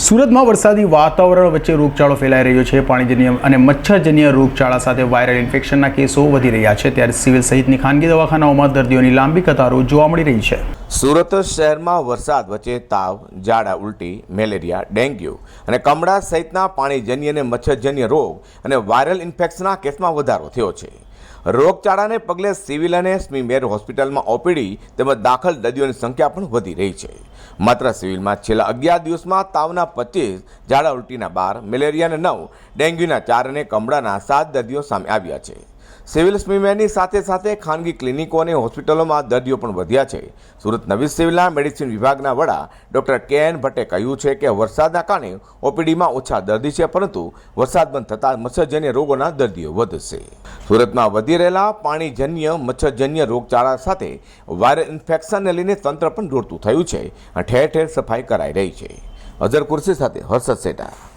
સુરતમાં વરસાદી વાતાવરણ વચ્ચે રોગચાળો ફેલાઈ રહ્યો છે. પાણીજન્ય અને મચ્છરજન્ય રોગચાળા સાથે વાયરલ ઇન્ફેક્શનના કેસો વધી રહ્યા છે. ત્યારે સિવિલ સહિતની ખાનગી દવાખાનાઓમાં દર્દીઓની લાંબી કતારો જોવા મળી રહી છે. સુરત શહેરમાં વરસાદ વચ્ચે તાવ, ઝાડા ઉલટી, મેલેરિયા, ડેન્ગ્યુ અને કમળા સહિતના પાણીજન્ય અને મચ્છરજન્ય રોગ અને વાયરલ ઇન્ફેક્શનના કેસમાં વધારો થયો છે. રોગચાળાને પગલે સિવિલ અને સ્મીમેર હોસ્પિટલમાં ઓપીડી તેમજ દાખલ દર્દીઓની સંખ્યા પણ વધી રહી છે. માત્ર સિવિલમાં છેલ્લા અગિયાર દિવસમાં તાવના પચીસ, ઝાડા ઉલટીના બાર મેલેરિયાના નવ, ડેન્ગ્યુના ચાર અને કમળાના સાત દર્દીઓ સામે આવ્યા છે. સિવિલ સ્મીમેરની સાથે સાથે ખાનગી ક્લિનિકો અને હોસ્પિટલોમાં દર્દીઓ પણ વધ્યા છે. સુરત નવી સિવિલના મેડિસિન વિભાગના વડા ડોક્ટર કે એન ભટ્ટે કહ્યું છે કે વરસાદના કારણે ઓપીડીમાં ઓછા દર્દી છે, પરંતુ વરસાદ બંધ થતાં મચ્છરજન્ય રોગોના દર્દીઓ વધશે. સુરતમાં વધી રહેલા પાણીજન્ય મચ્છરજન્ય રોગચાળા સાથે વાયરલ ઇન્ફેક્શનને લઈને તંત્ર પણ દોડતું થયું છે અને ઠેર ઠેર સફાઈ કરાઈ રહી છે. અઝર કુર્સી સાથે હર્ષદ સેટા.